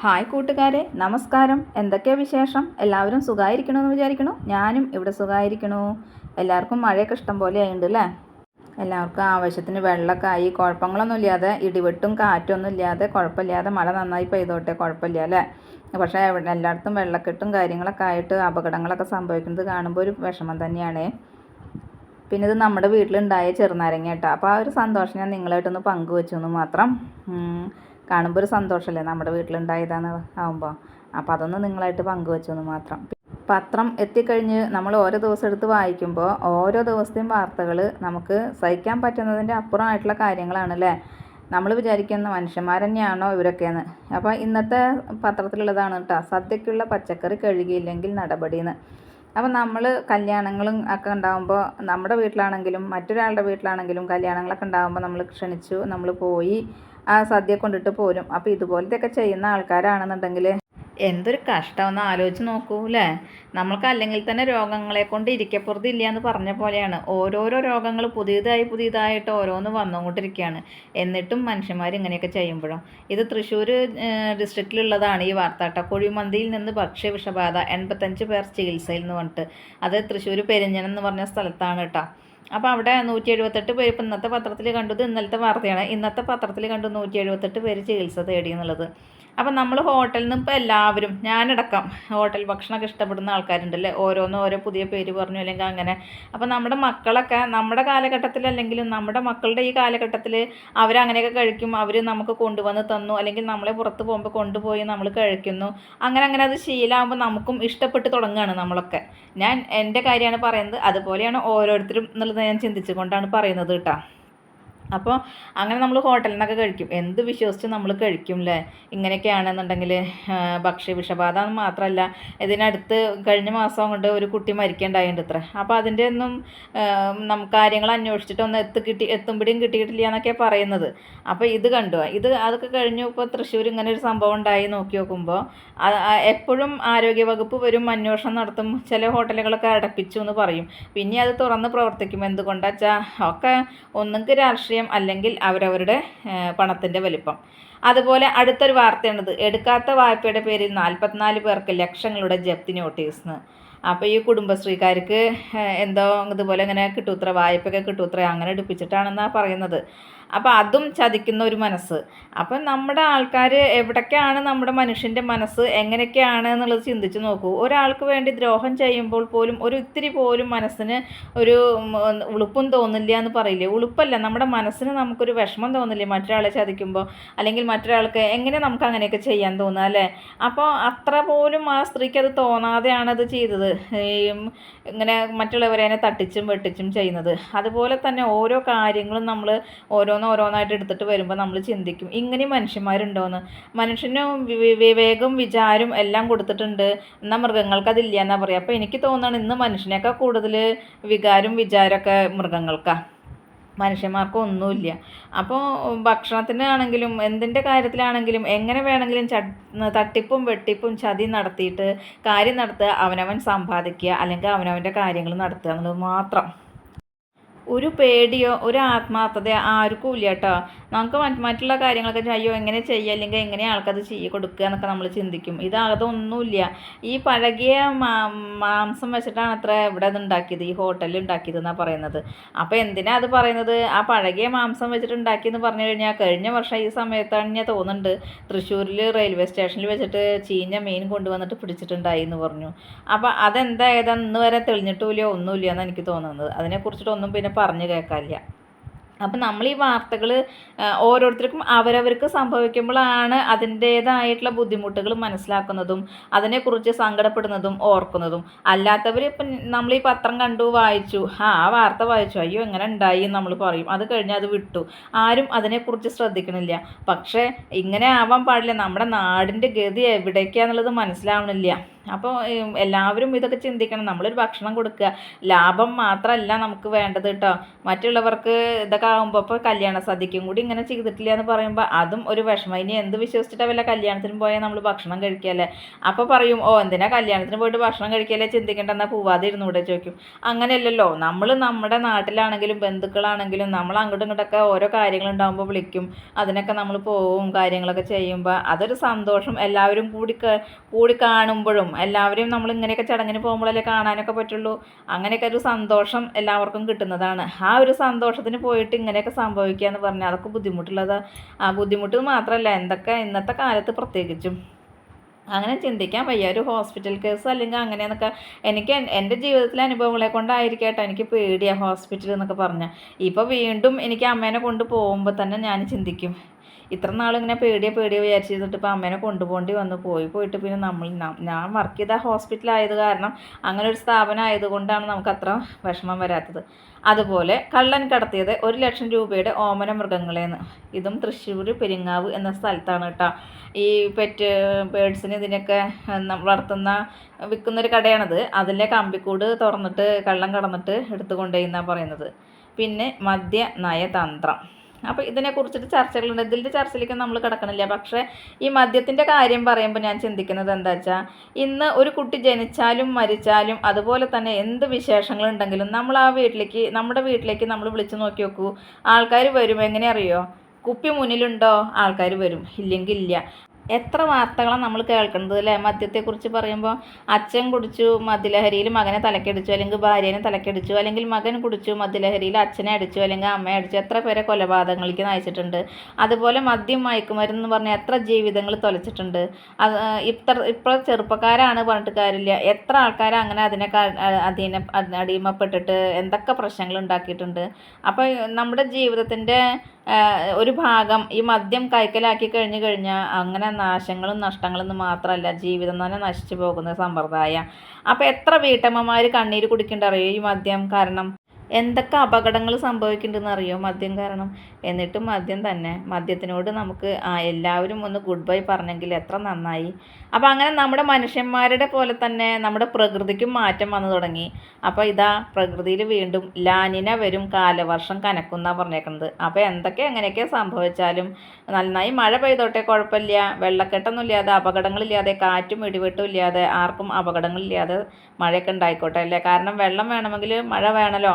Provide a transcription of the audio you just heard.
Hi കൂട്ടുകാരെ നമസ്കാരം. എന്തൊക്കെയാണ് വിശേഷം? എല്ലാവരും സുഖമായിരിക്കണമെന്ന് വിചാരിക്കണു? ഞാനും ഇവിടെ സുഖമായിരിക്കണു എല്ലാവർക്കും മഴയൊക്കെ ഇഷ്ടം പോലെ ആയിട്ടുണ്ട് അല്ലേ എല്ലാവർക്കും ആവശ്യത്തിന് വെള്ളമൊക്കെ ആയി. കുഴപ്പങ്ങളൊന്നും ഇല്ലാതെ ഇടിവെട്ടും കാറ്റൊന്നും ഇല്ലാതെ കുഴപ്പമില്ലാതെ മഴ നന്നായി പെയ്തോട്ടെ കുഴപ്പമില്ല അല്ലേ പക്ഷേ എല്ലായിടത്തും വെള്ളക്കെട്ടും കാര്യങ്ങളൊക്കെ ആയിട്ട് അപകടങ്ങളൊക്കെ സംഭവിക്കുന്നത് കാണുമ്പോൾ ഒരു വിഷമം തന്നെയാണ്. പിന്നെ ഇത് നമ്മുടെ വീട്ടിലുണ്ടായ ചെറുനാരങ്ങ കേട്ടോ അപ്പോൾ ആ ഒരു സന്തോഷം ഞാൻ നിങ്ങളായിട്ടൊന്ന് പങ്കുവെച്ചു എന്ന് മാത്രം. കാണുമ്പോൾ ഒരു സന്തോഷമല്ലേ നമ്മുടെ വീട്ടിലുണ്ടായതാണ് ആകുമ്പോൾ അപ്പോൾ അതൊന്ന് നിങ്ങളായിട്ട് പങ്കുവെച്ചു എന്ന് മാത്രം പത്രം എത്തിക്കഴിഞ്ഞ് നമ്മൾ ഓരോ ദിവസം എടുത്ത് വായിക്കുമ്പോൾ ഓരോ ദിവസത്തെയും വാർത്തകൾ നമുക്ക് സഹിക്കാൻ പറ്റുന്നതിന്റെ അപ്പുറമായിട്ടുള്ള കാര്യങ്ങളാണ് അല്ലേ നമ്മൾ വിചാരിക്കുന്ന മനുഷ്യന്മാർ തന്നെയാണോ ഇവരൊക്കെയെന്ന് അപ്പോൾ ഇന്നത്തെ പത്രത്തിലുള്ളതാണ് കേട്ടോ സദ്യക്കുള്ള പച്ചക്കറി കഴുകിയില്ലെങ്കിൽ നടപടിയെന്ന് അപ്പോൾ നമ്മൾ കല്യാണങ്ങളും ഒക്കെ ഉണ്ടാകുമ്പോൾ നമ്മുടെ വീട്ടിലാണെങ്കിലും മറ്റൊരാളുടെ വീട്ടിലാണെങ്കിലും കല്യാണങ്ങളൊക്കെ ഉണ്ടാകുമ്പോൾ നമ്മൾ ക്ഷണിച്ചു നമ്മൾ പോയി ആ സദ്യ കൊണ്ടിട്ട് പോരും. അപ്പോൾ ഇതുപോലത്തെയൊക്കെ ചെയ്യുന്ന ആൾക്കാരാണെന്നുണ്ടെങ്കിൽ എന്തൊരു കഷ്ടമെന്ന് ആലോചിച്ച് നോക്കൂ അല്ലേ നമ്മൾക്ക് അല്ലെങ്കിൽ തന്നെ രോഗങ്ങളെ കൊണ്ട് ഇരിക്കപ്പുറത്ത് ഇല്ല എന്ന് പറഞ്ഞ പോലെയാണ്. ഓരോരോ രോഗങ്ങൾ പുതിയതായി പുതിയതായിട്ട് ഓരോന്ന് വന്നുകൊണ്ടിരിക്കുകയാണ്. എന്നിട്ടും മനുഷ്യന്മാർ ഇങ്ങനെയൊക്കെ ചെയ്യുമ്പോഴും? ഇത് തൃശ്ശൂർ ഡിസ്ട്രിക്റ്റിലുള്ളതാണ് ഈ വാർത്ത കേട്ടോ കുഴിമന്തിയിൽ നിന്ന് ഭക്ഷ്യ വിഷബാധ എൺപത്തഞ്ച് പേർ ചികിത്സയിൽ എന്ന് പറഞ്ഞിട്ട് അത് തൃശ്ശൂർ പെരിഞ്ഞനം എന്ന് പറഞ്ഞ സ്ഥലത്താണ് കേട്ടോ. അപ്പോൾ അവിടെ നൂറ്റി എഴുപത്തെട്ട് പേര് ഇപ്പം ഇന്നത്തെ പത്രത്തിൽ കണ്ടത് ഇന്നലത്തെ വാർത്തയാണ്. ഇന്നത്തെ പത്രത്തിൽ കണ്ടു നൂറ്റി എഴുപത്തെട്ട് പേര് ചികിത്സ തേടി എന്നുള്ളത്. അപ്പം നമ്മൾ ഹോട്ടലിൽ നിന്ന് ഇപ്പോൾ എല്ലാവരും ഞാനടക്കം ഹോട്ടൽ ഭക്ഷണമൊക്കെ ഇഷ്ടപ്പെടുന്ന ആൾക്കാരുണ്ടല്ലേ? ഓരോന്നും ഓരോ പുതിയ പേര് പറഞ്ഞു അല്ലെങ്കിൽ അങ്ങനെ. അപ്പം നമ്മുടെ മക്കളൊക്കെ നമ്മുടെ കാലഘട്ടത്തിൽ അല്ലെങ്കിലും നമ്മുടെ മക്കളുടെ ഈ കാലഘട്ടത്തിൽ അവരങ്ങനെയൊക്കെ കഴിക്കും. അവർ നമുക്ക് കൊണ്ടുവന്ന് തന്നു. അല്ലെങ്കിൽ നമ്മളെ പുറത്ത് പോകുമ്പോൾ കൊണ്ടുപോയി നമ്മൾ കഴിക്കുന്നു. അങ്ങനെ അങ്ങനെ അത് ശീലമാകുമ്പോൾ നമുക്കും ഇഷ്ടപ്പെട്ട് തുടങ്ങുകയാണ് നമ്മളൊക്കെ. ഞാൻ എന്റെ കാര്യമാണ് പറയുന്നത്. അതുപോലെയാണ് ഓരോരുത്തരും എന്നുള്ളത് ഞാൻ ചിന്തിച്ചുകൊണ്ടാണ് പറയുന്നത് കേട്ടോ. അപ്പോൾ അങ്ങനെ നമ്മൾ ഹോട്ടലിൽ നിന്നൊക്കെ കഴിക്കും. എന്ത് വിശ്വസിച്ച് നമ്മൾ കഴിക്കും അല്ലേ ഇങ്ങനെയൊക്കെയാണെന്നുണ്ടെങ്കിൽ ഭക്ഷ്യ വിഷബാധ മാത്രമല്ല ഇതിനടുത്ത് കഴിഞ്ഞ മാസം കൊണ്ട് ഒരു കുട്ടി മരിക്കേണ്ടായിട്ടുണ്ട് ഇത്ര അപ്പോൾ അതിന്റെ ഒന്നും നമുക്ക് കാര്യങ്ങൾ അന്വേഷിച്ചിട്ടൊന്നും എത്തി കിട്ടി എത്തുമ്പോഴും കിട്ടിയിട്ടില്ല എന്നൊക്കെ പറയുന്നത്. അപ്പോൾ ഇത് കണ്ടു. ഇത് അതൊക്കെ കഴിഞ്ഞു ഇപ്പോൾ തൃശ്ശൂർ ഇങ്ങനെ ഒരു സംഭവം ഉണ്ടായി നോക്കി നോക്കുമ്പോൾ എപ്പോഴും ആരോഗ്യവകുപ്പ് വരും അന്വേഷണം നടത്തും ചില ഹോട്ടലുകളൊക്കെ അടപ്പിച്ചു എന്ന് പറയും. പിന്നെ അത് തുറന്ന് പ്രവർത്തിക്കും. എന്തുകൊണ്ടാച്ചാൽ ഒക്കെ ഒന്നുകിൽ രാഷ്ട്രീയം അല്ലെങ്കിൽ അവരവരുടെ പണത്തിന്റെ വലിപ്പം. അതുപോലെ അടുത്തൊരു വാർത്തയാണിത്. എടുക്കാത്ത വായ്പയുടെ പേരിൽ നാൽപ്പത്തിനാല് പേർക്ക് ലക്ഷങ്ങളുടെ ജപ്തി നോട്ടീസ്. അപ്പോൾ ഈ കുടുംബശ്രീക്കാർക്ക് എന്തോ ഇതുപോലെ ഇങ്ങനെ കിട്ടൂത്ര വായ്പയൊക്കെ കിട്ടൂത്ര അങ്ങനെ എടുപ്പിച്ചിട്ടാണെന്നാണ് പറയുന്നത്. അപ്പോൾ അതും ചതിക്കുന്ന ഒരു മനസ്സ്. അപ്പം നമ്മുടെ ആൾക്കാർ എവിടേക്കാണ് നമ്മുടെ മനുഷ്യന്റെ മനസ്സ് എങ്ങനെയൊക്കെയാണ് എന്നുള്ളത് ചിന്തിച്ച് നോക്കൂ. ഒരാൾക്ക് വേണ്ടി ദ്രോഹം ചെയ്യുമ്പോൾ പോലും ഒരു ഇത്തിരി പോലും മനസ്സിന് ഒരു ഉളുപ്പും തോന്നില്ല എന്ന് പറയില്ലേ? ഉളുപ്പല്ല. നമ്മുടെ മനസ്സിന് നമുക്കൊരു വിഷമം തോന്നില്ലേ മറ്റൊരാളെ ചതിക്കുമ്പോൾ അല്ലെങ്കിൽ മറ്റൊരാൾക്ക് എങ്ങനെ നമുക്ക് അങ്ങനെയൊക്കെ ചെയ്യാൻ തോന്നുക അല്ലേ? അപ്പോൾ അത്ര പോലും ആ സ്ത്രീക്ക് അത് തോന്നാതെയാണ് അത് ചെയ്തത്. ഇങ്ങനെ മറ്റുള്ളവരെ തട്ടിച്ചും വെട്ടിച്ചും ചെയ്യുന്നത്. അതുപോലെ തന്നെ ഓരോ കാര്യങ്ങളും നമ്മൾ ഓരോന്ന് ഓരോന്നായിട്ട് എടുത്തിട്ട് വരുമ്പോൾ നമ്മൾ ചിന്തിക്കും ഇങ്ങനെ മനുഷ്യന്മാരുണ്ടോയെന്ന് മനുഷ്യന് വിവേകം വിചാരം എല്ലാം കൊടുത്തിട്ടുണ്ട്. എന്നാൽ മൃഗങ്ങൾക്ക് അതില്ല എന്നാ പറയുക അപ്പോൾ എനിക്ക് തോന്നുന്നത് ഇന്ന് മനുഷ്യനൊക്കെ കൂടുതൽ വികാരം വിചാരമൊക്കെ മൃഗങ്ങൾക്കാണ് മനുഷ്യന്മാർക്ക് ഒന്നുമില്ല. അപ്പോൾ ഭക്ഷണത്തിനാണെങ്കിലും എന്തിന്റെ കാര്യത്തിലാണെങ്കിലും എങ്ങനെ വേണമെങ്കിലും തട്ടിപ്പും വെട്ടിപ്പും ചതി നടത്തിയിട്ട് കാര്യം നടത്തുക അവനവൻ സമ്പാദിക്കുക അല്ലെങ്കിൽ അവനവന്റെ കാര്യങ്ങൾ നടത്തുക എന്നുള്ളത് മാത്രം. ഒരു പേടിയോ ഒരു ആത്മാർത്ഥതയോ ആർക്കും ഇല്ല കേട്ടോ നമുക്ക് മറ്റു മറ്റുള്ള കാര്യങ്ങളൊക്കെ അയ്യോ എങ്ങനെ ചെയ്യുക അല്ലെങ്കിൽ എങ്ങനെ ആൾക്കത് ചെയ്യ കൊടുക്കുക എന്നൊക്കെ നമ്മൾ ചിന്തിക്കും. ഇത് അതൊന്നുമില്ല ഈ പഴകിയ മാംസം വെച്ചിട്ടാണ് അത്ര ഇവിടെ ഉണ്ടാക്കിയത്. ഈ ഹോട്ടലിൽ ഉണ്ടാക്കിയത് എന്നാണ് പറയുന്നത്. അപ്പോൾ എന്തിനാണ് അത് പറയുന്നത്? ആ പഴകിയ മാംസം വെച്ചിട്ട് ഉണ്ടാക്കിയെന്ന് പറഞ്ഞു കഴിഞ്ഞാൽ കഴിഞ്ഞ വർഷം ഈ സമയത്താണ് ഞാൻ തോന്നുന്നുണ്ട് തൃശ്ശൂരിൽ റെയിൽവേ സ്റ്റേഷനിൽ വെച്ചിട്ട് ചീഞ്ഞ മീൻ കൊണ്ടുവന്നിട്ട് പിടിച്ചിട്ടുണ്ടായി എന്ന് പറഞ്ഞു. അപ്പോൾ അതെന്താ? ഇന്ന് വരെ തെളിഞ്ഞിട്ടുമില്ല ഒന്നുമില്ല എന്നാണ് എനിക്ക് തോന്നുന്നത്. അതിനെക്കുറിച്ചിട്ടൊന്നും പിന്നെ പറഞ്ഞു കേൾക്കാറില്ല. അപ്പം നമ്മൾ ഈ വാർത്തകൾ ഓരോരുത്തർക്കും അവരവർക്ക് സംഭവിക്കുമ്പോഴാണ് അതിന്റേതായിട്ടുള്ള ബുദ്ധിമുട്ടുകൾ മനസ്സിലാക്കുന്നതും അതിനെക്കുറിച്ച് സങ്കടപ്പെടുന്നതും ഓർക്കുന്നതും. അല്ലാത്തവർ ഇപ്പം നമ്മൾ ഈ പത്രം കണ്ടു വായിച്ചു ആ ആ വാർത്ത വായിച്ചു അയ്യോ എങ്ങനെ ഉണ്ടായി എന്ന് നമ്മൾ പറയും. അത് കഴിഞ്ഞാൽ അത് വിട്ടു. ആരും അതിനെക്കുറിച്ച് ശ്രദ്ധിക്കണില്ല. പക്ഷേ ഇങ്ങനെ ആവാൻ പാടില്ല. നമ്മുടെ നാടിന്റെ ഗതി എവിടേക്കാന്നുള്ളത് മനസ്സിലാവണില്ല. അപ്പോൾ എല്ലാവരും ഇതൊക്കെ ചിന്തിക്കണം. നമ്മളൊരു ഭക്ഷണം കൊടുക്കുക. ലാഭം മാത്രമല്ല നമുക്ക് വേണ്ടത് കേട്ടോ മറ്റുള്ളവർക്ക് ഇതൊക്കെ ആകുമ്പോൾ ഇപ്പോൾ കല്യാണ സദ്യക്കും കൂടി ഇങ്ങനെ ചെയ്തിട്ടില്ല എന്ന് പറയുമ്പോൾ അതും ഒരു വിഷമം. ഇനി എന്ത് വിശ്വസിച്ചിട്ടാണ് വല്ല കല്യാണത്തിന് പോയാൽ നമ്മൾ ഭക്ഷണം കഴിക്കല്ലേ? അപ്പോൾ പറയും ഓ എന്തിനാ കല്യാണത്തിന് പോയിട്ട് ഭക്ഷണം കഴിക്കല്ലേ ചിന്തിക്കേണ്ട? എന്നാൽ പോവാതെ ഇരുന്നൂടെ ചോദിക്കും. അങ്ങനെയല്ലല്ലോ. നമ്മൾ നമ്മുടെ നാട്ടിലാണെങ്കിലും ബന്ധുക്കളാണെങ്കിലും നമ്മൾ അങ്ങോട്ടും ഇങ്ങോട്ടൊക്കെ ഓരോ കാര്യങ്ങളുണ്ടാകുമ്പോൾ വിളിക്കും. അതിനൊക്കെ നമ്മൾ പോവും കാര്യങ്ങളൊക്കെ ചെയ്യുമ്പോൾ അതൊരു സന്തോഷം എല്ലാവരും കൂടി കൂടി കാണുമ്പോഴും എല്ലാവരെയും നമ്മൾ ഇങ്ങനെയൊക്കെ ചടങ്ങിന് പോകുമ്പോഴല്ലേ കാണാനൊക്കെ പറ്റുള്ളൂ. അങ്ങനെയൊക്കെ ഒരു സന്തോഷം എല്ലാവർക്കും കിട്ടുന്നതാണ്. ആ ഒരു സന്തോഷത്തിന് പോയിട്ട് ഇങ്ങനെയൊക്കെ സംഭവിക്കുക എന്ന് പറഞ്ഞാൽ അതൊക്കെ ബുദ്ധിമുട്ടുള്ളത്. ആ ബുദ്ധിമുട്ട് മാത്രമല്ല എന്തൊക്കെ ഇന്നത്തെ കാലത്ത് പ്രത്യേകിച്ചും. അങ്ങനെ ചിന്തിക്കാൻ വയ്യ. ഒരു ഹോസ്പിറ്റൽ കേസ് അല്ലെങ്കിൽ അങ്ങനെയെന്നൊക്കെ എനിക്ക് എന്റെ ജീവിതത്തിലെ അനുഭവങ്ങളെ കൊണ്ടായിരിക്കട്ടെ എനിക്ക് പേടിയാണ് ഹോസ്പിറ്റൽ എന്നൊക്കെ പറഞ്ഞാൽ. ഇപ്പോൾ വീണ്ടും എനിക്ക് അമ്മേനെ കൊണ്ട് പോകുമ്പോൾ തന്നെ ഞാൻ ചിന്തിക്കും. ഇത്ര നാളിങ്ങനെ പേടിയെ പേടിയെ വിചാരിച്ചിരുന്നിട്ട് ഇപ്പോൾ അമ്മേനെ കൊണ്ടുപോകേണ്ടി വന്നു. പോയി പോയിട്ട് പിന്നെ നമ്മൾ ഞാൻ വർക്ക് ചെയ്ത ഹോസ്പിറ്റലായത് കാരണം അങ്ങനെ ഒരു സ്ഥാപനം ആയതുകൊണ്ടാണ് നമുക്ക് അത്ര വിഷമം വരാത്തത്. അതുപോലെ കള്ളൻ കടത്തിയത് ഒരു ലക്ഷം രൂപയുടെ ഓമന മൃഗങ്ങളെന്ന്. ഇതും തൃശ്ശൂർ പെരിങ്ങാവ് എന്ന സ്ഥലത്താണ് കേട്ടോ. ഈ പെറ്റ് ബേഡ്സിന് ഇതിനൊക്കെ വളർത്തുന്ന വിൽക്കുന്നൊരു കടയാണത്. അതിലെ കമ്പിക്കൂട് തുറന്നിട്ട് കള്ളം കടന്നിട്ട് എടുത്തുകൊണ്ടേന്നാണ് പറയുന്നത്. പിന്നെ മദ്യ നയതന്ത്രം അപ്പോൾ ഇതിനെക്കുറിച്ചിട്ട് ചർച്ചകളുണ്ട്. ഇതിന്റെ ചർച്ചയിലേക്ക് നമ്മൾ കിടക്കണില്ല. പക്ഷേ ഈ മദ്യത്തിന്റെ കാര്യം പറയുമ്പോൾ ഞാൻ ചിന്തിക്കുന്നത് എന്താ വെച്ചാൽ ഇന്ന് ഒരു കുട്ടി ജനിച്ചാലും മരിച്ചാലും അതുപോലെ തന്നെ എന്ത് വിശേഷങ്ങളുണ്ടെങ്കിലും നമ്മൾ ആ വീട്ടിലേക്ക് നമ്മുടെ വീട്ടിലേക്ക് നമ്മൾ വിളിച്ചു നോക്കി നോക്കൂ. ആൾക്കാർ വരും എങ്ങനെ അറിയോ? കുപ്പി മുന്നിലുണ്ടോ? ആൾക്കാർ വരും. ഇല്ലെങ്കിൽ ഇല്ല. എത്ര വാർത്തകളാണ് നമ്മൾ കേൾക്കുന്നത് അല്ലേ? മദ്യത്തെക്കുറിച്ച് പറയുമ്പോൾ അച്ഛൻ കുടിച്ചു മദ്യലഹരിയിൽ മകനെ തലക്കടിച്ചു അല്ലെങ്കിൽ ഭാര്യനെ തലക്കടിച്ചു അല്ലെങ്കിൽ മകൻ കുടിച്ചു മദ്യലഹരിയിൽ അച്ഛനെ അടിച്ചു അല്ലെങ്കിൽ അമ്മയെ അടിച്ചു. എത്ര പേരെ കൊലപാതകങ്ങളിലേക്ക് നയിച്ചിട്ടുണ്ട്. അതുപോലെ മദ്യം മയക്കുമരുന്ന് പറഞ്ഞാൽ എത്ര ജീവിതങ്ങൾ തൊലച്ചിട്ടുണ്ട്. അത് ഇത്ര ഇപ്പോൾ ചെറുപ്പക്കാരാണ് പറഞ്ഞിട്ട് കാര്യമില്ല. എത്ര ആൾക്കാർ അങ്ങനെ അതിനെ അതിനെ അടിമപ്പെട്ടിട്ട് എന്തൊക്കെ പ്രശ്നങ്ങൾ ഉണ്ടാക്കിയിട്ടുണ്ട്. അപ്പോൾ നമ്മുടെ ജീവിതത്തിന്റെ ഒരു ഭാഗം ഈ മദ്യം കൈക്കലാക്കി കഴിഞ്ഞു കഴിഞ്ഞാൽ അങ്ങനെ നാശങ്ങളും നഷ്ടങ്ങളും മാത്രമല്ല ജീവിതം തന്നെ നശിച്ചു പോകുന്ന സമ്പ്രദായം. അപ്പോൾ എത്ര വീട്ടമ്മമാർ കണ്ണീര് കുടിക്കേണ്ടറിയോ ഈ മദ്യം കാരണം? എന്തൊക്കെ അപകടങ്ങൾ സംഭവിക്കുന്നുണ്ടെന്ന് അറിയോ മദ്യം കാരണം? എന്നിട്ടും മദ്യം തന്നെ. മദ്യത്തിനോട് നമുക്ക് ആ എല്ലാവരും ഒന്ന് ഗുഡ് ബൈ പറഞ്ഞെങ്കിൽ എത്ര നന്നായി. അപ്പോൾ അങ്ങനെ നമ്മുടെ മനുഷ്യന്മാരുടെ പോലെ തന്നെ നമ്മുടെ പ്രകൃതിക്കും മാറ്റം വന്നു തുടങ്ങി. അപ്പോൾ ഇതാ പ്രകൃതിയിൽ വീണ്ടും ലാനിന വരും കാലവർഷം കനക്കുന്ന പറഞ്ഞേക്കുന്നത് അപ്പോൾ എന്തൊക്കെ എങ്ങനെയൊക്കെ സംഭവിച്ചാലും നന്നായി മഴ പെയ്തോട്ടെ കുഴപ്പമില്ല. വെള്ളക്കെട്ടൊന്നും ഇല്ലാതെ അപകടങ്ങളില്ലാതെ കാറ്റും ഇടിവെട്ടും ഇല്ലാതെ ആർക്കും അപകടങ്ങളില്ലാതെ മഴയൊക്കെ ഉണ്ടായിക്കോട്ടെ അല്ലേ? കാരണം വെള്ളം വേണമെങ്കിൽ മഴ വേണമല്ലോ.